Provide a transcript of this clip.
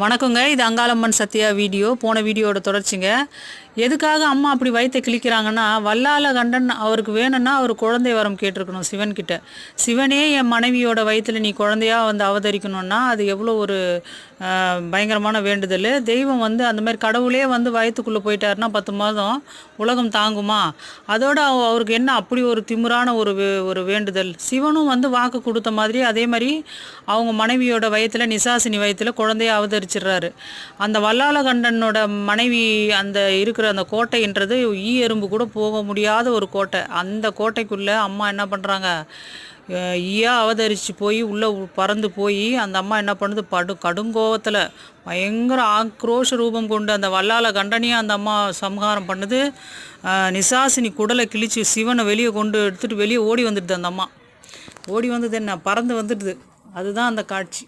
வணக்கங்க. இது அங்காளம்மன் சத்யா வீடியோ. போன வீடியோட தொடர்ச்சிங்க. எதுக்காக அம்மா அப்படி வயிற்றை கிழிக்கிறாங்கன்னா வல்லால கண்டன் அவருக்கு வேணும்னா அவர் குழந்தை வரம் கேட்டிருக்கணும் சிவன்கிட்ட. சிவனே என் மனைவியோட வயிற்றில் நீ குழந்தையாக வந்து அவதரிக்கணும்னா அது எவ்வளோ ஒரு பயங்கரமான வேண்டுதல். தெய்வம் வந்து அந்த மாதிரி கடவுளே வந்து வயிற்றுக்குள்ளே போயிட்டாருன்னா பத்து மாதம் உலகம் தாங்குமா? அதோட அவ- அவருக்கு என்ன அப்படி ஒரு திமுறான ஒரு வே- ஒரு வேண்டுதல்? சிவனும் வந்து வாக்கு கொடுத்த மாதிரி அதே மாதிரி அவங்க மனைவியோட வயத்தில் நிசாசினி வயத்தில் குழந்தைய அவதரிச்சிடுறாரு. அந்த வல்லால கண்டனோட மனைவி அந்த இருக்கிற அந்த கோட்டைன்றது ஈ எறும்பு கூட போக முடியாத ஒரு கோட்டை. அந்த கோட்டைக்குள்ளே அம்மா என்ன பண்ணுறாங்க ஈயா அவதரித்து போய் உள்ளே பறந்து போய் அந்த அம்மா என்ன பண்ணுது? படு கடுங்கோவத்தில் பயங்கர ஆக்ரோஷ ரூபம் கொண்டு அந்த வல்லால கண்டனையும் அந்த அம்மா சம்ஹாரம் பண்ணுது. நிசாசினி குடலை கிழித்து சிவனை வெளியே கொண்டு எடுத்துகிட்டு வெளியே ஓடி வந்துடுது அந்த அம்மா. ஓடி வந்தது என்ன? பறந்து வந்துடுது. அதுதான் அந்த காட்சி.